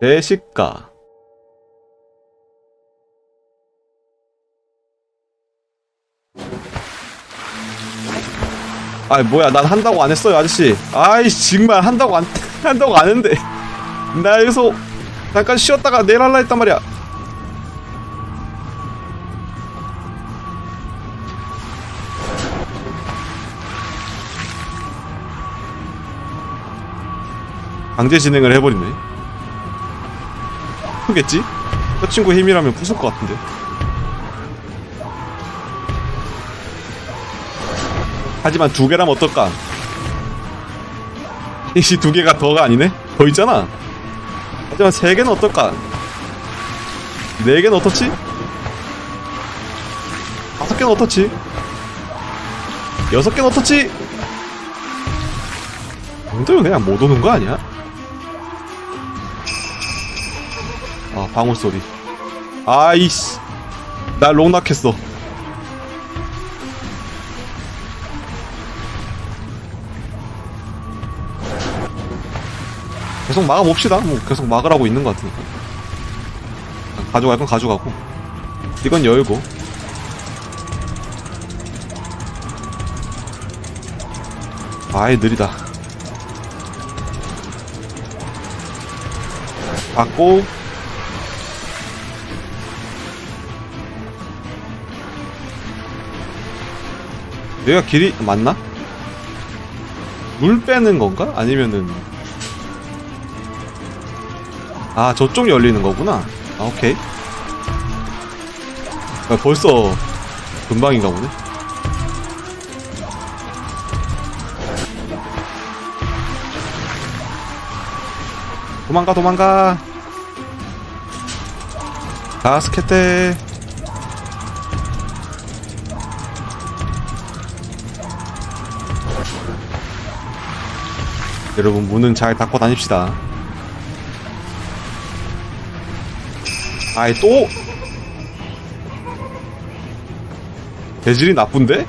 대식가. 아이 뭐야 난 한다고 안 했어요 아저씨. 아이 정말 한다고 안 한다고 안 했는데. 나 여기서 잠깐 쉬었다가 내일 할라 했단 말이야 강제 진행을 해버리네 크겠지? 저 친구 힘이라면 부술 것 같은데 하지만 두 개라면 어떨까? 이시 두 개가 더가 아니네? 더 있잖아. 하지만 세 개는 어떨까? 네 개는 어떻지? 다섯 개는 어떻지? 여섯 개는 어떻지? 정도면 그냥 못 오는 거 아니야? 아 방울 소리. 아이씨, 나 롱락했어. 계속 막아봅시다. 뭐 계속 막으라고 있는 것 같으니까. 가져갈 건 가져가고. 이건 열고. 아이 느리다. 받고. 여기가 길이 맞나? 물 빼는 건가? 아니면은 아 저쪽이 열리는 거구나. 아 오케이. 아, 벌써 금방인가 보네. 도망가 도망가. 가스켓테 여러분 문은 잘 닫고 다닙시다. 아이 또? 배질이 나쁜데?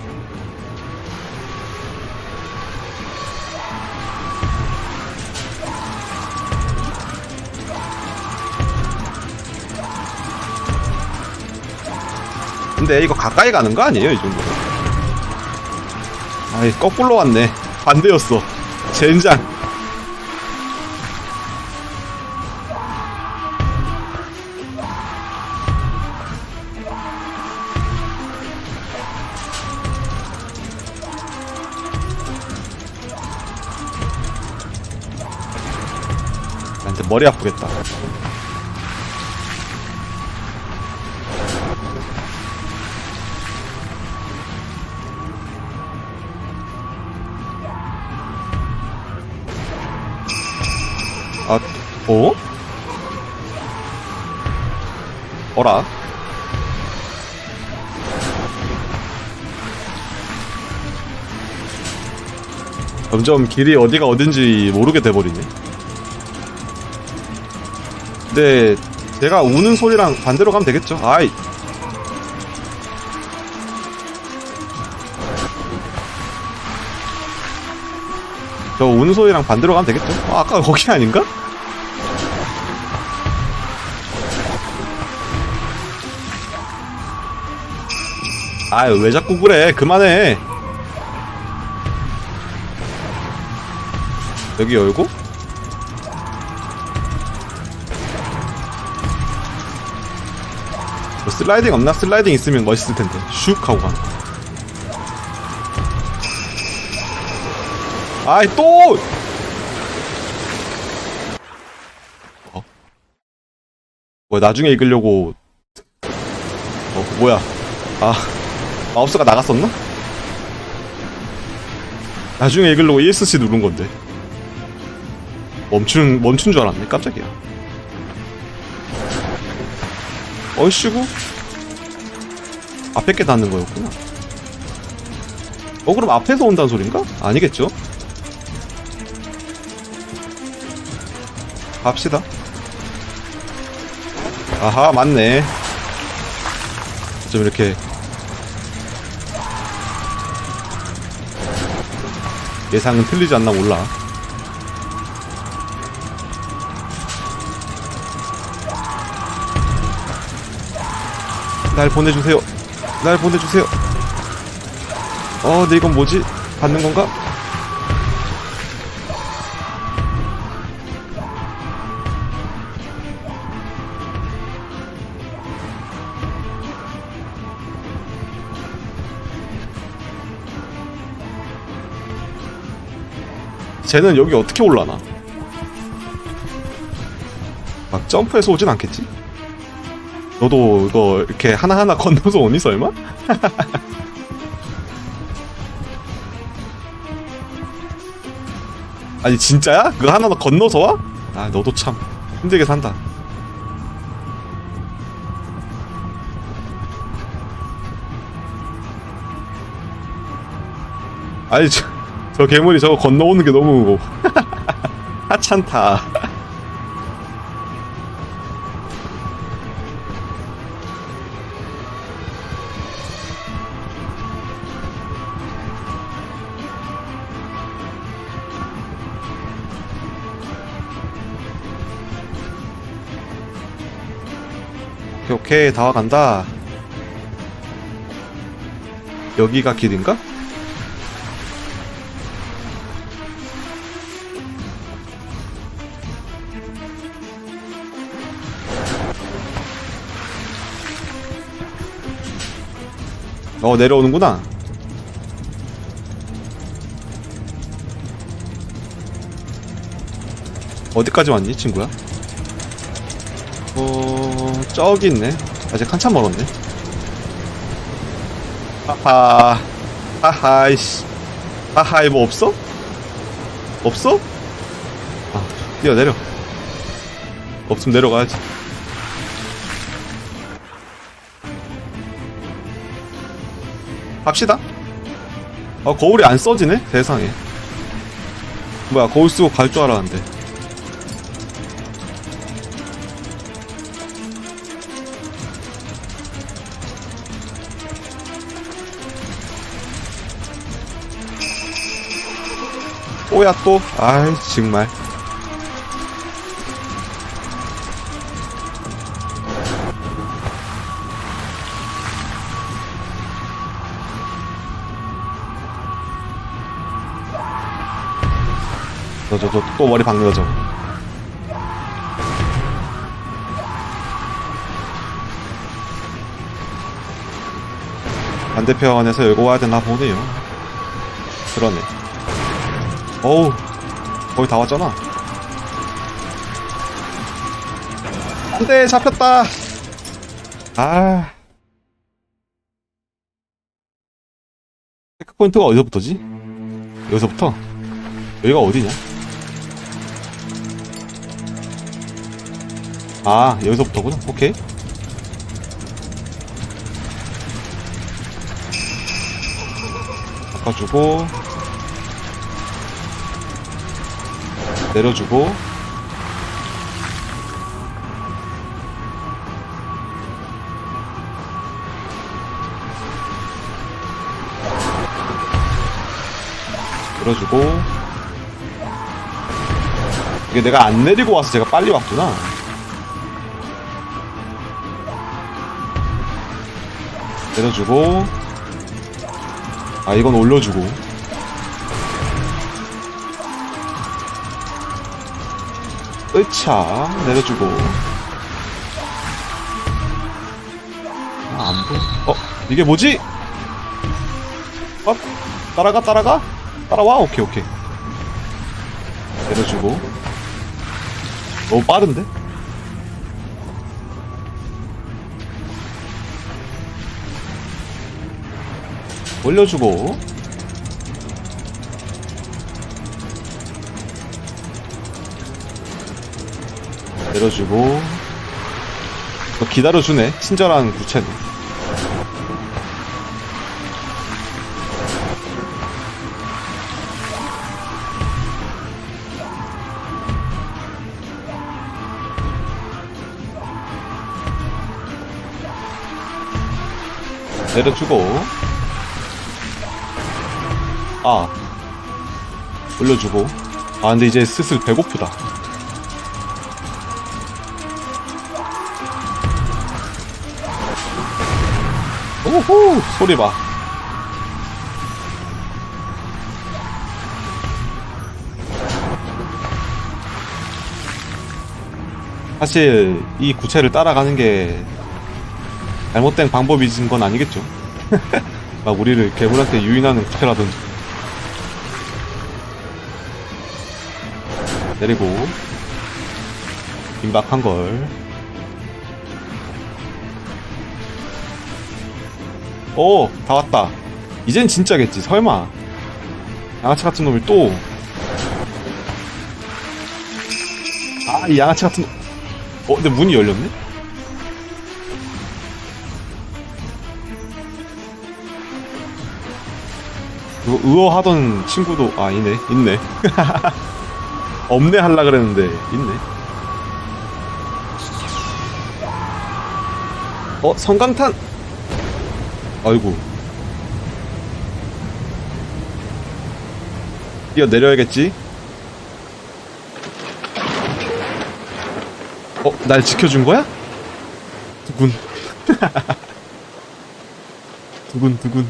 근데 이거 가까이 가는 거 아니에요 이 정도? 아이 거꾸로 왔네. 반대였어. 젠장 머리 아프겠다. 아, 어? 어라? 점점 길이 어디가 어딘지 모르게 돼버리네. 근데 제가 우는 소리랑 반대로 가면 되겠죠. 아이. 저 우는 소리랑 반대로 가면 되겠죠. 아, 아까 거기 아닌가? 아유, 왜 자꾸 그래? 그만해. 여기 열고? 슬라이딩 없나? 슬라이딩 있으면 멋있을 텐데. 슉 하고. 거. 아이 또! 어? 뭐 나중에 읽으려고 어 뭐야? 아 마우스가 나갔었나? 나중에 읽으려고 ESC 누른 건데 멈춘 멈춘 줄 알았네 깜짝이야. 어이씨구? 앞에 게 닿는 거였구나. 어 그럼 앞에서 온다는 소린가? 아니겠죠? 갑시다. 아하 맞네. 좀 이렇게. 예상은 틀리지 않나 몰라 날 보내주세요. 날 보내주세요. 어, 근데 이건 뭐지? 받는 건가? 쟤는 여기 어떻게 올라나? 막 점프해서 오진 않겠지? 너도 이거 이렇게 하나하나 건너서 오니 설마? 아니 진짜야? 그거 하나 더 건너서 와? 아 너도 참 힘들게 산다 아니 저, 저 괴물이 저거 건너오는 게 너무 하찮다 오케이 오케이 다 와간다 여기가 길인가? 어 내려오는구나 어디까지 왔니 친구야? 어 저기 있네. 아직 한참 멀었네. 하하. 하하 이씨. 하하 이 뭐 없어? 없어? 아 뛰어 내려. 없으면 내려가야지. 갑시다. 아 거울이 안 써지네? 세상에. 뭐야 거울 쓰고 갈 줄 알았는데 또야 또. 아이 정말. 저저저 또 머리 박는 거죠. 반대편에서 열고 와야 되나 보네요. 그러네 어우 거의 다 왔잖아 안돼 잡혔다 아 체크포인트가 어디서부터지? 여기서부터? 여기가 어디냐? 아 여기서부터구나 오케이 바꿔주고 내려주고. 내려주고. 이게 내가 안 내리고 와서 제가 빨리 왔구나. 내려주고. 아 이건 올려주고 으차 내려주고. 아, 안 보여? 어 이게 뭐지? 어? 따라가 따라가? 따라와? 오케이 오케이. 내려주고. 너무 빠른데? 올려주고 내려주고. 너 기다려주네 친절한 구체네 내려주고. 아 올려주고. 아 근데 이제 슬슬 배고프다 오호 소리 봐. 사실 이 구체를 따라가는 게 잘못된 방법이진 건 아니겠죠. 막 우리를 괴물한테 유인하는 구체라든지 내리고 임박한 걸. 오, 다 왔다. 이젠 진짜겠지. 설마. 양아치 같은 놈이 또. 아, 이 양아치 같은 놈. 어, 근데 문이 열렸네? 그 의어하던 친구도, 아, 있네. 있네. 없네 할라 그랬는데, 있네. 어, 성강탄! 아이고. 뛰어 내려야겠지? 어, 날 지켜준 거야? 두근. 두근, 두근.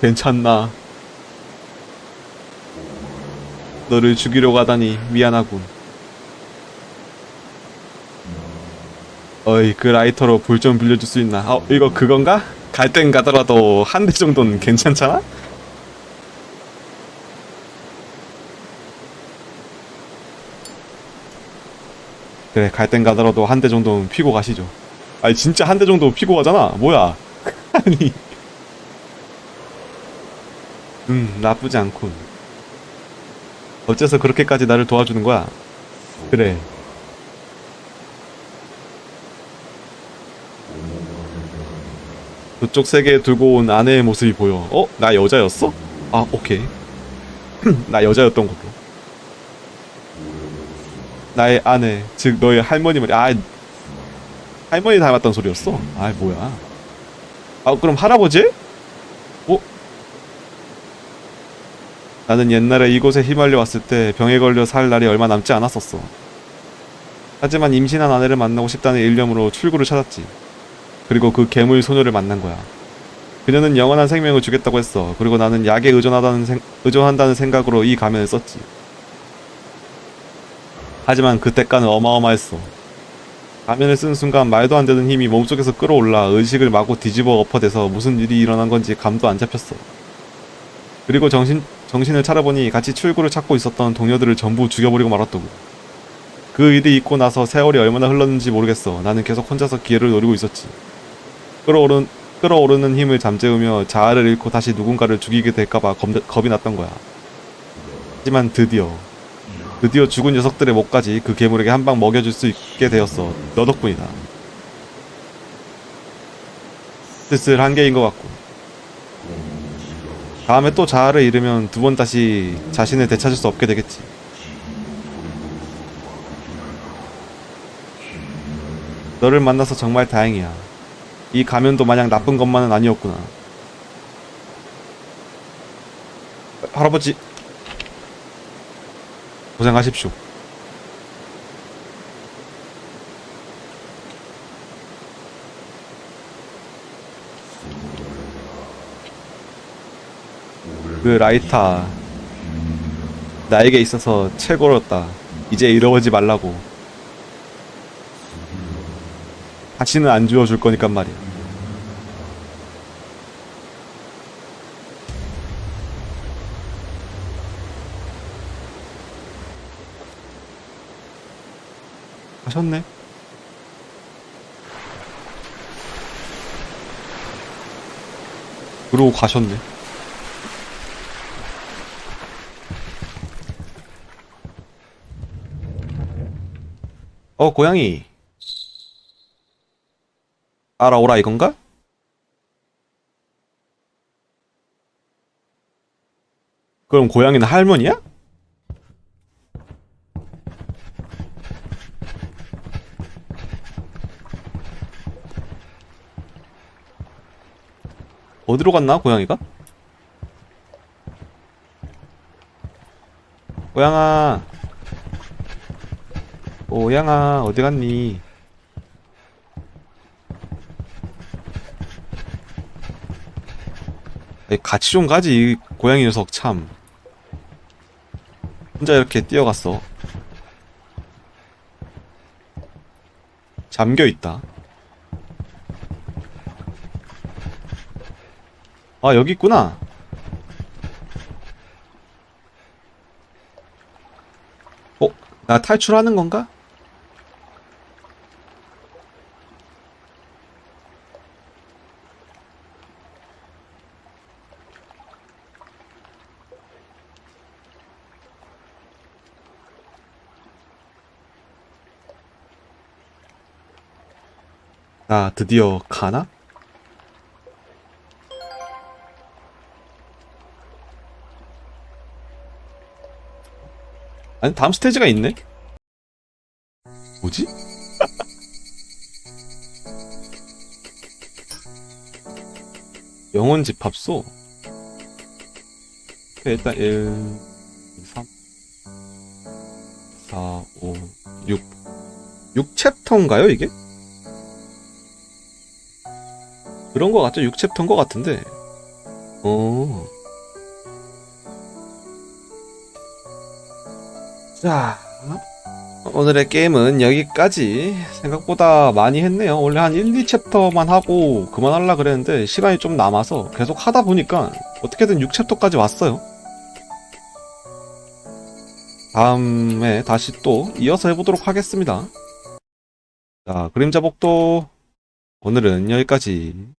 괜찮나? 너를 죽이려고 하다니 미안하군. 어이, 그 라이터로 불 좀 빌려줄 수 있나? 어, 이거 그건가? 갈 땐 가더라도 한 대 정도는 괜찮잖아? 그래, 갈 땐 가더라도 한 대 정도는 피고 가시죠. 아니, 진짜 한 대 정도 피고 가잖아. 뭐야? 아니. 음, 나쁘지 않군. 어째서 그렇게까지 나를 도와주는 거야? 그래. 그쪽 세계에 두고 온 아내의 모습이 보여. 어? 나 여자였어? 아, 오케이. 나 여자였던 걸로. 나의 아내, 즉 너의 할머니 말이 아 할머니 닮았던 소리였어. 아, 뭐야? 아, 그럼 할아버지? 어? 나는 옛날에 이곳에 휘말려 왔을 때 병에 걸려 살 날이 얼마 남지 않았었어. 하지만 임신한 아내를 만나고 싶다는 일념으로 출구를 찾았지. 그리고 그 괴물 소녀를 만난 거야. 그녀는 영원한 생명을 주겠다고 했어. 그리고 나는 약에 의존하다는 생, 의존한다는 생각으로 이 가면을 썼지. 하지만 그 대가는 어마어마했어. 가면을 쓴 순간 말도 안 되는 힘이 몸속에서 끌어올라 의식을 마구 뒤집어 엎어대서 무슨 일이 일어난 건지 감도 안 잡혔어. 그리고 정신, 정신을 차려보니 같이 출구를 찾고 있었던 동료들을 전부 죽여버리고 말았더고. 그 일이 있고 나서 세월이 얼마나 흘렀는지 모르겠어. 나는 계속 혼자서 기회를 노리고 있었지. 끌어오른, 끌어오르는 힘을 잠재우며 자아를 잃고 다시 누군가를 죽이게 될까봐 겁, 겁이 났던 거야. 하지만 드디어, 드디어 죽은 녀석들의 목까지 그 괴물에게 한 방 먹여줄 수 있게 되었어. 너 덕분이다. 슬슬 한계인 것 같고. 다음에 또 자아를 잃으면 두 번 다시 자신을 되찾을 수 없게 되겠지. 너를 만나서 정말 다행이야. 이 가면도 마냥 나쁜 것만은 아니었구나. 할아버지 고생하십시오. 그 라이터 나에게 있어서 최고였다. 이제 잃어버리지 말라고. 다시는 안 주워줄 거니까 말이야. 가셨네. 그러고 가셨네. 어, 고양이. 알아오라 이건가? 그럼 고양이는 할머니야? 어디로 갔나 고양이가? 고양아 고양아 어디 갔니? 에이, 같이 좀 가지 이 고양이 녀석 참 혼자 이렇게 뛰어갔어 잠겨있다 아 여기 있구나 어? 나 탈출하는 건가? 나 드디어 가나? 아니 다음 스테이지가 있네? 뭐지? 영혼 집합소 일단 1 2 3 4 5 6 6챕터인가요 이게? 그런 거 같죠? 6챕터인 거 같은데 어. 자, 오늘의 게임은 여기까지. 생각보다 많이 했네요. 원래 한 1, 2챕터만 하고 그만하려 그랬는데 시간이 좀 남아서 계속 하다 보니까 어떻게든 6챕터까지 왔어요. 다음에 다시 또 이어서 해보도록 하겠습니다. 자, 그림자 복도 오늘은 여기까지.